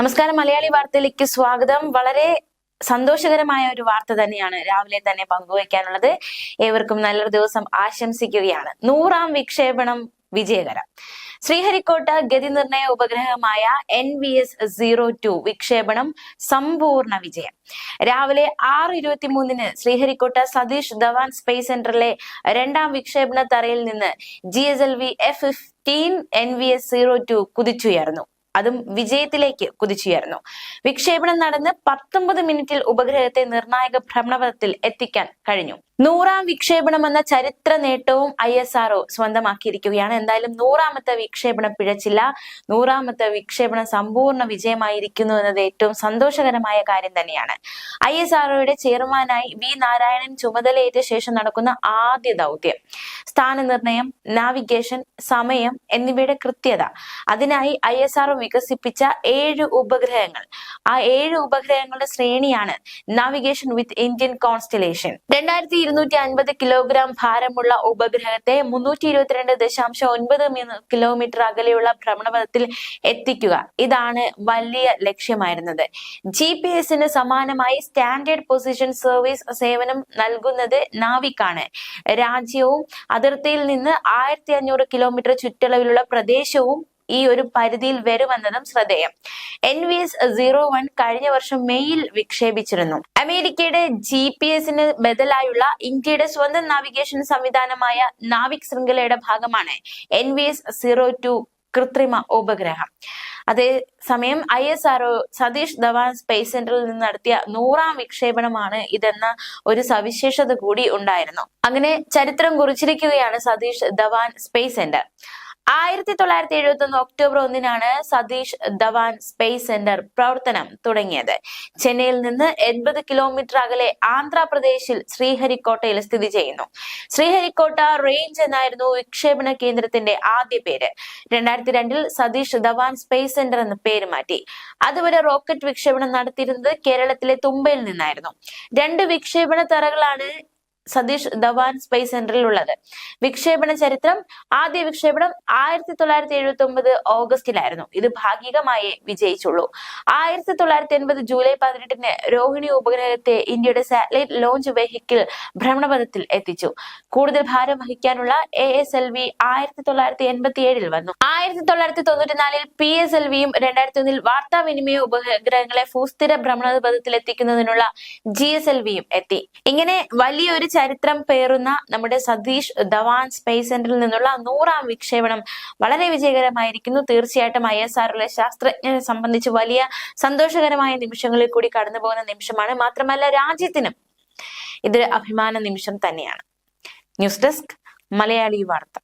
നമസ്കാരം. മലയാളി വാർത്തയിലേക്ക് സ്വാഗതം. വളരെ സന്തോഷകരമായ ഒരു വാർത്ത തന്നെയാണ് രാവിലെ തന്നെ പങ്കുവയ്ക്കാനുള്ളത് ഏവർക്കും നല്ലൊരു ദിവസം ആശംസിക്കുകയാണ്. നൂറാം വിക്ഷേപണം വിജയകരം. ശ്രീഹരിക്കോട്ട ഗതിനിർണയ ഉപഗ്രഹമായ N V S zero two വിക്ഷേപണം സമ്പൂർണ വിജയം. രാവിലെ ആറ് ഇരുപത്തി മൂന്നിന് ശ്രീഹരിക്കോട്ട സതീഷ് ധവാൻ സ്പേസ് സെന്ററിലെ രണ്ടാം വിക്ഷേപണ തറയിൽ നിന്ന് G S L V F fifteen N V S zero two കുതിച്ചുയർന്നു. അതും വിജയത്തിലേക്ക് കുതിച്ചുയർന്നു വിക്ഷേപണം നടന്ന് പത്തൊമ്പത് മിനിറ്റിൽ ഉപഗ്രഹത്തെ നിർണായക ഭ്രമണപഥത്തിൽ എത്തിക്കാൻ കഴിഞ്ഞു. നൂറാം വിക്ഷേപണം എന്ന ചരിത്ര നേട്ടവും ഐ എസ് ആർഒ സ്വന്തമാക്കിയിരിക്കുകയാണ്. എന്തായാലും നൂറാമത്തെ വിക്ഷേപണം പിഴച്ചില്ല. നൂറാമത്തെ വിക്ഷേപണം സമ്പൂർണ വിജയമായിരിക്കുന്നു എന്നത് ഏറ്റവും സന്തോഷകരമായ കാര്യം തന്നെയാണ്. ഐ എസ് ആർഒയുടെ ചെയർമാനായി വി നാരായണൻ ചുമതലയേറ്റ ശേഷം നടക്കുന്ന ആദ്യ ദൗത്യം. സ്ഥാനനിർണയം നാവിഗേഷൻ സമയം എന്നിവയുടെ കൃത്യത. അതിനായി ഐ എസ് ആർഒ വികസിപ്പിച്ച ഏഴ് ഉപഗ്രഹങ്ങൾ. ആ ഏഴ് ഉപഗ്രഹങ്ങളുടെ ശ്രേണിയാണ് നാവിഗേഷൻ വിത്ത് ഇന്ത്യൻ കോൺസ്റ്റലേഷൻ. രണ്ടായിരത്തി ഇരുന്നൂറ്റി അൻപത് കിലോഗ്രാം ഭാരമുള്ള ഉപഗ്രഹത്തെ മുന്നൂറ്റി ഇരുപത്തിരണ്ട് ദശാംശം ഒൻപത് കിലോമീറ്റർ അകലെയുള്ള ഭ്രമണപഥത്തിൽ എത്തിക്കുക. ഇതാണ് വലിയ ലക്ഷ്യമായിരുന്നത്. ജി പി എസിന് സമാനമായി സ്റ്റാൻഡേർഡ് പൊസിഷൻ സർവീസ് സേവനം നൽകുന്നത് നാവിക്കാണ്. രാജ്യവും അതിർത്തിയിൽ നിന്ന് ആയിരത്തി അഞ്ഞൂറ് കിലോമീറ്റർ ചുറ്റളവിലുള്ള പ്രദേശവും ഈ ഒരു പരിധിയിൽ വരുമെന്നതും ശ്രദ്ധേയം. N V S zero one കഴിഞ്ഞ വർഷം മെയ്യിൽ വിക്ഷേപിച്ചിരുന്നു. അമേരിക്കയുടെ ജി പി എസിന് ബദലായുള്ള ഇന്ത്യയുടെ സ്വന്തം നാവിഗേഷൻ സംവിധാനമായ നാവിക് ശൃംഖലയുടെ ഭാഗമാണ് N V S zero two കൃത്രിമ ഉപഗ്രഹം. അതേസമയം I S R O Satish Dhawan space സെന്ററിൽ നിന്ന് നടത്തിയ നൂറാം വിക്ഷേപണമാണ് ഇതെന്ന ഒരു സവിശേഷത കൂടി ഉണ്ടായിരുന്നു. അങ്ങനെ ചരിത്രം കുറിച്ചിരിക്കുകയാണ് സതീഷ് ധവാൻ സ്പേസ് സെന്റർ ആയിരത്തി തൊള്ളായിരത്തി എഴുപത്തി ഒന്ന് ഒക്ടോബർ ഒന്നിനാണ് സതീഷ് ധവാൻ സ്പേസ് സെന്റർ പ്രവർത്തനം തുടങ്ങിയത്. ചെന്നൈയിൽ നിന്ന് എൺപത് കിലോമീറ്റർ അകലെ ആന്ധ്രാപ്രദേശിൽ ശ്രീഹരിക്കോട്ടയിൽ സ്ഥിതി ചെയ്യുന്നു. ശ്രീഹരിക്കോട്ട റേഞ്ച് എന്നായിരുന്നു വിക്ഷേപണ കേന്ദ്രത്തിന്റെ ആദ്യ പേര്. രണ്ടായിരത്തി രണ്ടിൽ സതീഷ് ധവാൻ സ്പേസ് സെന്റർ എന്ന പേര് മാറ്റി. അതുവരെ റോക്കറ്റ് വിക്ഷേപണം നടത്തിയിരുന്നത് കേരളത്തിലെ തുമ്പയിൽ നിന്നായിരുന്നു. രണ്ട് വിക്ഷേപണ തറകളാണ് സതീഷ് ധവാൻ സ്പേസ് സെന്ററിൽ ഉള്ളത് വിക്ഷേപണ ചരിത്രം ആദ്യ വിക്ഷേപണം ആയിരത്തി തൊള്ളായിരത്തി എഴുപത്തി ഒമ്പത് ഓഗസ്റ്റിലായിരുന്നു. ഇത് ഭാഗികമായേ വിജയിച്ചുള്ളൂ. ആയിരത്തി തൊള്ളായിരത്തി എൺപത് ജൂലൈ പതിനെട്ടിന് രോഹിണി ഉപഗ്രഹത്തെ ഇന്ത്യയുടെ സാറ്റലൈറ്റ് ലോഞ്ച് വെഹിക്കിൾ ഭ്രമണപഥത്തിൽ എത്തിച്ചു. കൂടുതൽ ഭാരം വഹിക്കാനുള്ള എ എസ് എൽ വി ആയിരത്തി തൊള്ളായിരത്തി എൺപത്തി ഏഴിൽ വന്നു. ആയിരത്തി തൊള്ളായിരത്തി തൊണ്ണൂറ്റിനാലിൽ പി എസ് എൽ വിയും രണ്ടായിരത്തി ഒന്നിൽ വാർത്താവിനിമയ ഉപഗ്രഹങ്ങളെ ഭൂസ്ഥിര ഭ്രമണപഥത്തിൽ എത്തിക്കുന്നതിനുള്ള ജി എസ് എൽ വിയും എത്തി. ഇങ്ങനെ വലിയൊരു ചരിത്രം പേറുന്ന നമ്മുടെ സതീഷ് ധവാൻ സ്പേസ് സെന്ററിൽ നിന്നുള്ള നൂറാം വിക്ഷേപണം വളരെ വിജയകരമായിരിക്കുന്നു. തീർച്ചയായിട്ടും ഐ എസ് ആറിലെ ശാസ്ത്രജ്ഞരെ സംബന്ധിച്ച് വലിയ സന്തോഷകരമായ നിമിഷങ്ങളിൽ കൂടി കടന്നുപോകുന്ന നിമിഷമാണ്. മാത്രമല്ല രാജ്യത്തിനും ഇതൊരു അഭിമാന നിമിഷം തന്നെയാണ്. ന്യൂസ് ഡെസ്ക് മലയാളി വാർത്ത.